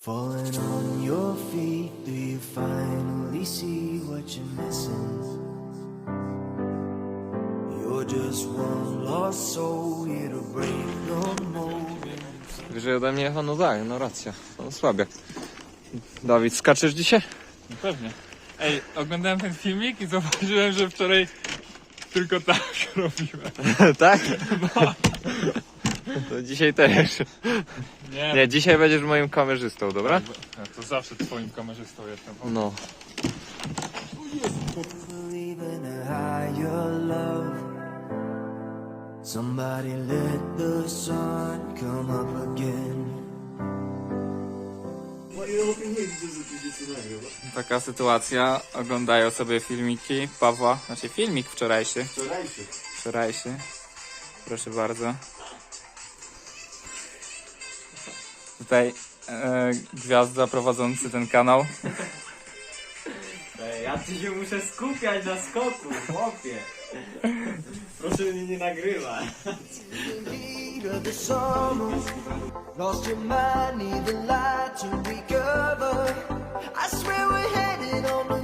Falling on your feet, do you finally see what you're missing? You're just one lost soul, here to break no more. Wyżej ode mnie? No tak, no racja. No słabie. Dawid, skaczesz dzisiaj? No pewnie. Ej, oglądałem ten filmik i zauważyłem, że wczoraj tylko tak robiłem. tak? To dzisiaj też. Nie, Nie, dzisiaj będziesz moim kamerzystą, dobra? Ja to zawsze twoim kamerzystą jestem. No. Believe in a higher love. Somebody let the sun come up again. Taka sytuacja. Oglądają sobie filmiki Pawła. Znaczy filmik wczorajszy. Wczorajszy. Wczorajszy. Proszę bardzo. Tutaj e, gwiazda prowadzący ten kanał. Ej, ja ci się muszę skupiać na skoku, chłopie. Proszę mnie nie nagrywać. heat of the summer. Lost your mind, need the light to recover. I swear we're headed on to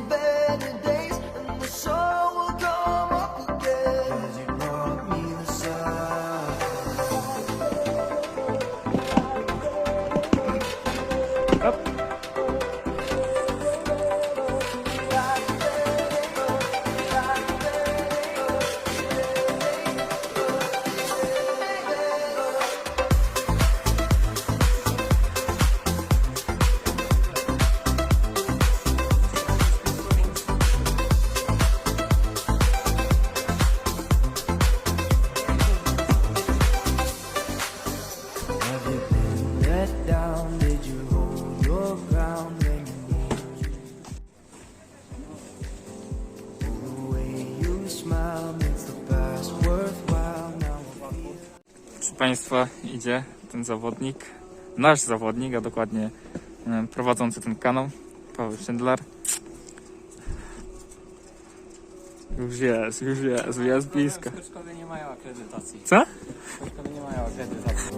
Państwa, idzie ten zawodnik, nasz zawodnik, a dokładnie e, prowadzący ten kanał, Paweł Szydlar. Już jest, już jest, jest blisko. Szkoły nie mają akredytacji. Co? Szkoły nie mają akredytacji.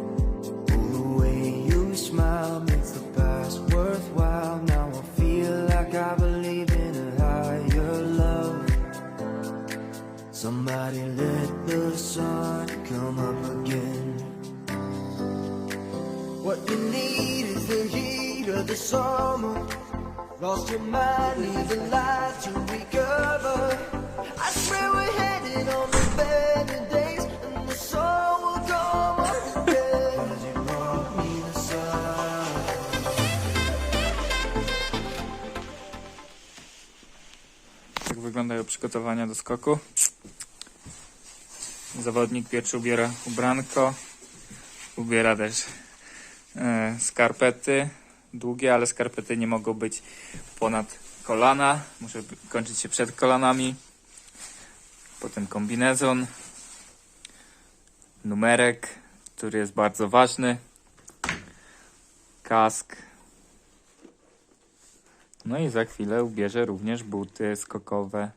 You need is the heat of the summer. Lost your mind, the light to recover. I swear we're on to better days, and the sun will come up again. As you brought me the sun. Tak wyglądają przygotowania do skoku. Zawodnik pierwszy ubiera ubranko, ubiera też skarpety długie, ale skarpety nie mogą być ponad kolana, muszę kończyć się przed kolanami. Potem kombinezon, numerek, który jest bardzo ważny, kask. No i za chwilę ubierze również buty skokowe.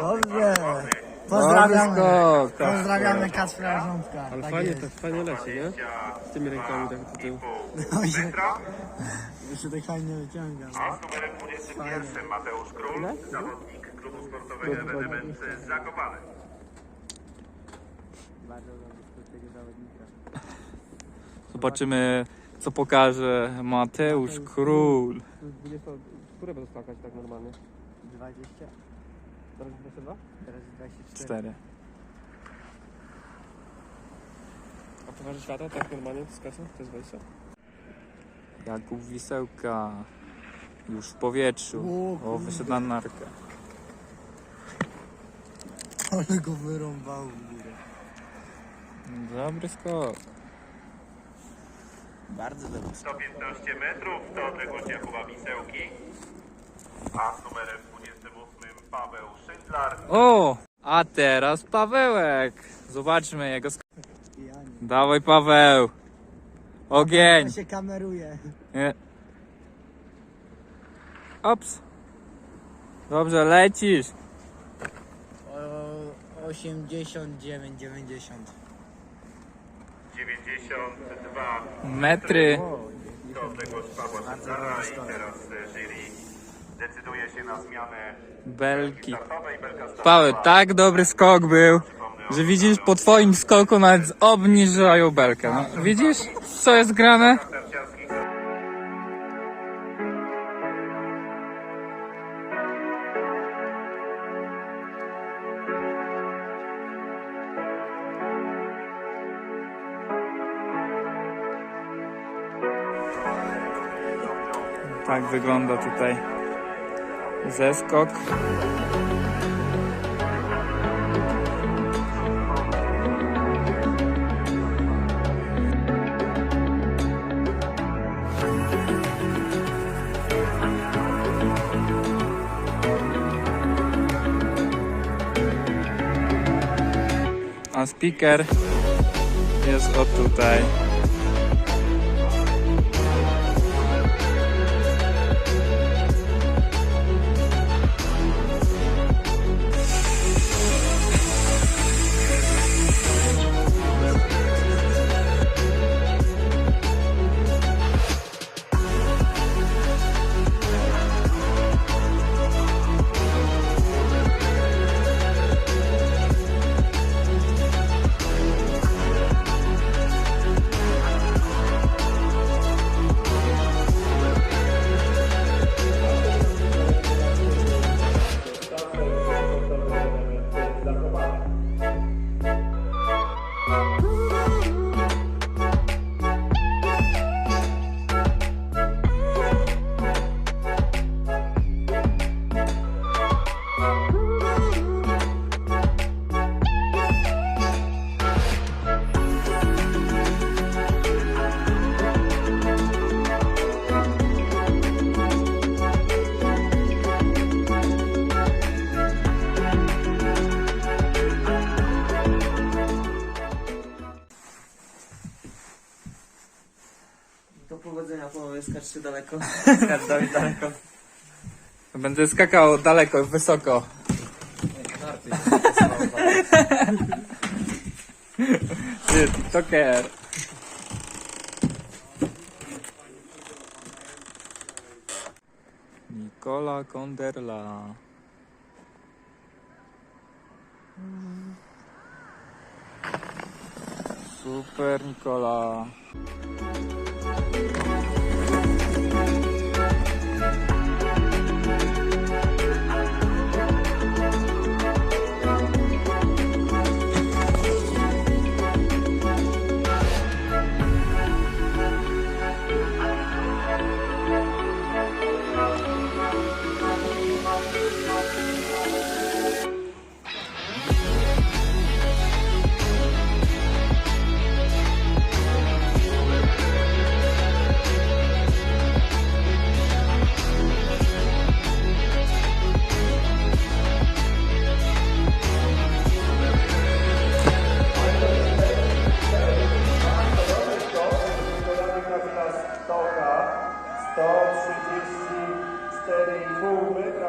Dobrze. Pozdrawiamy. skok. Pozdrawiamy Kacpra Rządka. Ale Tak fajnie, jest. to fajnie leci, nie? Z tymi rękami tak do tyłu. metra, Jeszcze tak fajnie wyciąga. a z numerem 21 Mateusz Król, zawodnik klubu sportowego Ewenement z Zakopane. Zobaczymy, co pokaże Mateusz Król. 20, które będą skakać tak normalnie? 20, Teraz 22? teraz 24. Cztery. A Pucharze Świata tak normalnie skacze? To jest 20? Jakub Wisełka. Już w powietrzu. O, O, wyszedł na narkę. Ale go wyrąbało w górę. Dobry skok. Bardzo dobry. 115 metrów to odległość Jakuba Wisełki. A z numerem 28 Paweł O! A teraz Pawełek. Zobaczmy jego. Pijanie. Dawaj Paweł. Ogień. To się kameruje. Nie. Ops. Dobrze, lecisz. O 89, 90. 92 Metry. odległość Pawła Szyndlara. I teraz e, jury decyduje się na zmianę Belki. startowej. Belka startowa. Paweł, tak dobry skok był, że widzisz po twoim skoku nawet obniżają belkę. No, widzisz, co jest grane? Narciarskich Tak wygląda tutaj zeskok. A speaker jest o tutaj. Daleko. Dawid daleko. Będę skakał daleko, wysoko. Ty, TikToker. Nikola Konderla. Super Nikola.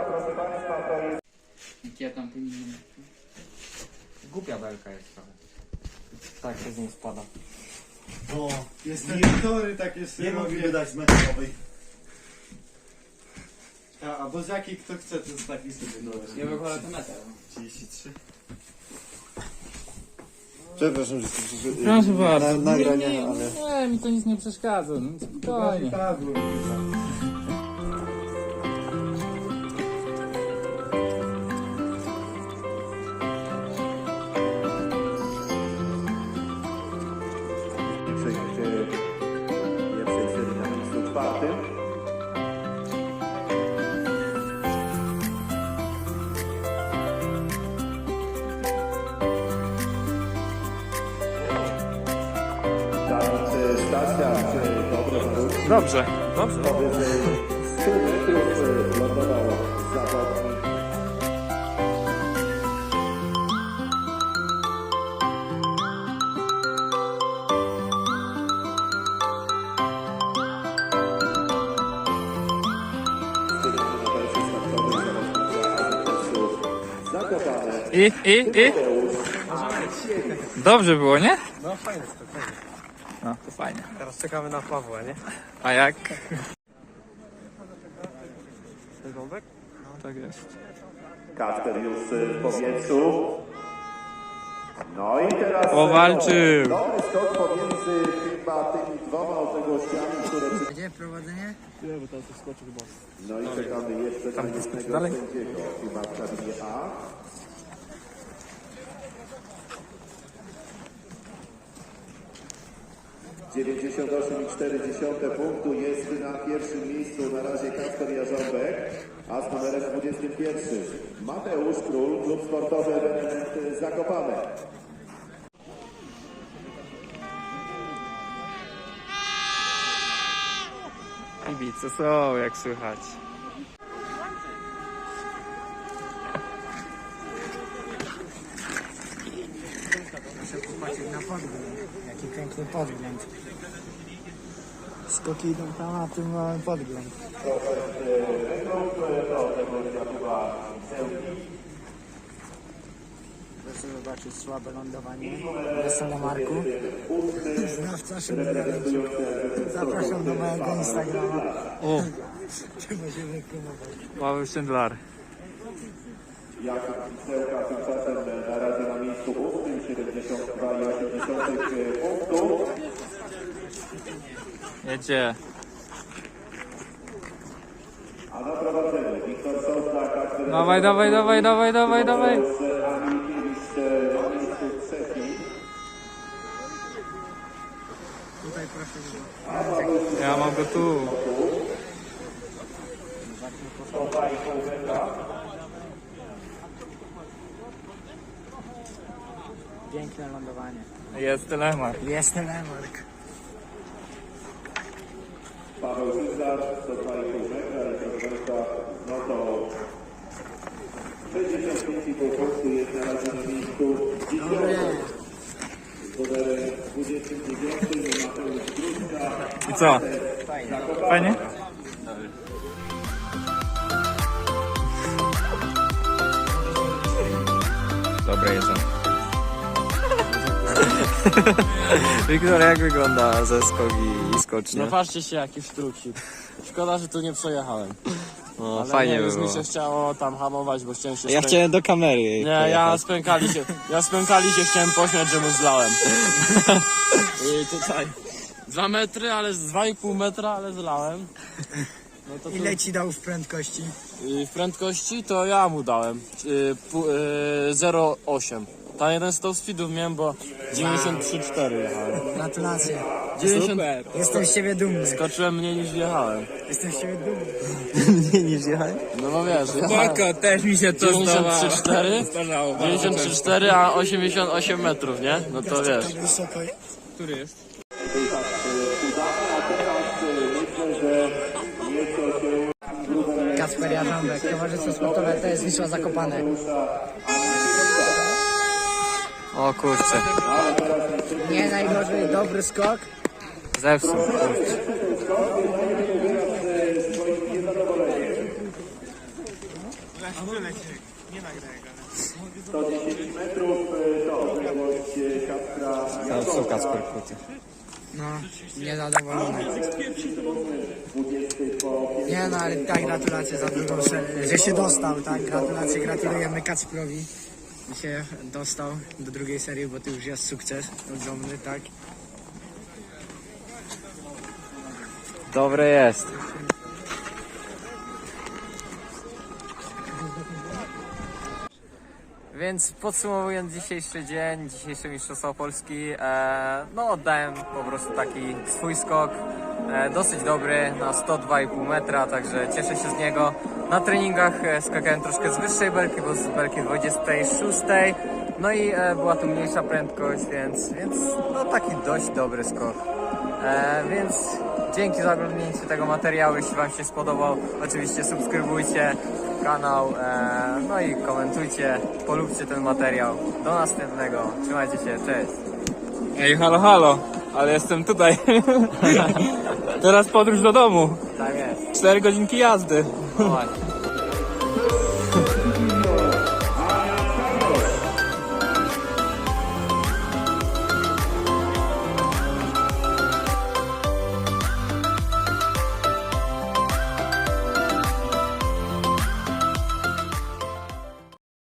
Proszę Państwa, to jest Gdzie tam? Głupia belka jest trochę. Tak, się z nim spada. O, jestem tory takie Nie mogliby dać metrowej. A, albo z jakiej kto chce, to z taki sobie dołoży. Ja wygląda to metal. 33. Przepraszam, że Proszę bardzo. na, nagrania, nie, ale... nie, mi to nic nie przeszkadza. No, spokojnie. Dobrze, dobrze. Powyżej 100 metrów lądował zawodnik Zakopane. I, i, i? Dobrze było, nie? No fajnie, spokojnie. No, to fajnie. Teraz czekamy na Pawła, nie? A jak? Ten gąbek? Tak jest. Kasper już w powietrzu. No i teraz... Powalczył. Dobry skok pomiędzy chyba tymi dwoma odległościami, które... Gdzie prowadzenie? Nie, bo tam skoczy chyba. No i czekamy jeszcze na jednego dalej? chyba w kabinie A. Dziewięćdziesiąt osiem i cztery dziesiąte punktu jest na pierwszym miejscu na razie Kasper Jarząbek, a z numerem 21 Mateusz Król, klub sportowy Ewenement Zakopane. Kibice są, jak słychać. Muszę popatrzeć na podgląd. Jaki piękny podgląd. Skoki idą tam, a tu mamy podgląd. Proszę zobaczyć słabe lądowanie. Na Marku. Znawca Szymlewicz. Zapraszam do mojego Instagrama. O, Trzeba się wypromować. Paweł Szendlar. Jakub Pisełka tymczasem na razie na miejscu 8, 72,8 punktu. Jedzie. A na prowadzeniu Wiktor Sosna, Kasper Dawaj, dawaj, dawaj, dawaj, dawaj, dawaj. Ja mam go tu. Piękne lądowanie. Jest Lemar. Jestem Emark. Paweł Żyzar, 102,5 metra Państwa, no to 65,5 punktu jest na razie na miejscu 10. Z numerem 29 Mateusz Gruszka. I co? Fajnie? Dobre jedzenie. Wiktor, jak wygląda zeskok i, i skocznie? No patrzcie się jaki sztruksik. Szkoda, że tu nie przejechałem. No, Ale fajnie nie, by już było. mi się chciało tam hamować, bo chciałem się Ja spę- chciałem do kamery. Nie, ja spękali się, ja spękali się chciałem pośmiać, że mu zlałem. I tutaj dwa metry, ale z 2,5 metra, ale zlałem. No to tu, Ile ci dał w prędkości? y, w prędkości to ja mu dałem y, pu- y, 0,8. Ta jeden z top speedów miałem, bo 93,4 jechałem. Gratulacje. 90, Jestem z ciebie dumny. skoczyłem mniej niż wjechałem. Jestem z ciebie dumny. Mniej niż jechałem? No bo wiesz, jechałem Spoko, też mi się to 93,4, zdarzało. 93,4, a 88 metrów, nie? No to wiesz. Tak wysoko. Który jest? Kacper Jarząbek, Towarzystwo Sportowe TS Wisła Zakopane. O kurczę, Nie najgorzej, dobry skok. zepsuł, kurczę. Zepsuł Kacper Kuty. No, niezadowolony. Nie no, ale tak, gratulacje za drugą serię, że się dostał, tak, gratulacje, gratulujemy Kacprowi. Się dostał do drugiej serii, bo to już jest sukces ogromny, tak? Dobre jest. Więc podsumowując dzisiejszy dzień, dzisiejsze Mistrzostwo Polski, e, no oddałem po prostu taki swój skok, e, dosyć dobry, na 102,5 metra, także cieszę się z niego. Na treningach e, skakałem troszkę z wyższej belki, bo z belki 26, no i e, była tu mniejsza prędkość, więc, więc no taki dość dobry skok. E, więc dzięki za oglądnięcie tego materiału. Jeśli Wam się spodobał, oczywiście subskrybujcie kanał, e, no i komentujcie, polubcie ten materiał. Do następnego. Trzymajcie się, cześć. Ej, halo, halo, ale jestem tutaj. Teraz podróż do domu. Tak jest. Cztery godzinki jazdy. 好。